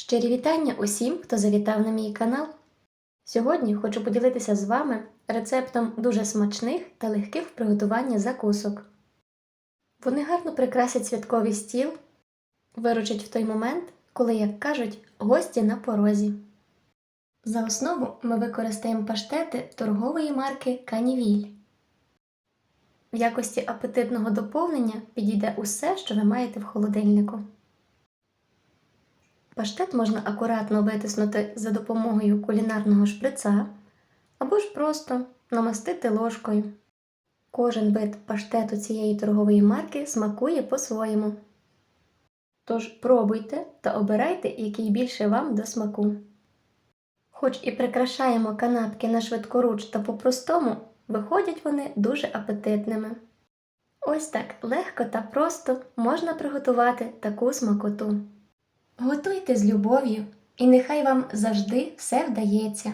Щирі вітання усім, хто завітав на мій канал. Сьогодні хочу поділитися з вами рецептом дуже смачних та легких в приготуванні закусок. Вони гарно прикрасять святковий стіл, виручать в той момент, коли, як кажуть, гості на порозі. За основу ми використаємо паштети торгової марки Канівіль. В якості апетитного доповнення підійде усе, що ви маєте в холодильнику. Паштет можна акуратно витиснути за допомогою кулінарного шприца або ж просто намастити ложкою. Кожен вид паштету цієї торгової марки смакує по-своєму. Тож пробуйте та обирайте, який більше вам до смаку. Хоч і прикрашаємо канапки на швидкоруч та по-простому, виходять вони дуже апетитними. Ось так легко та просто можна приготувати таку смакоту. Готуйте з любов'ю, і нехай вам завжди все вдається.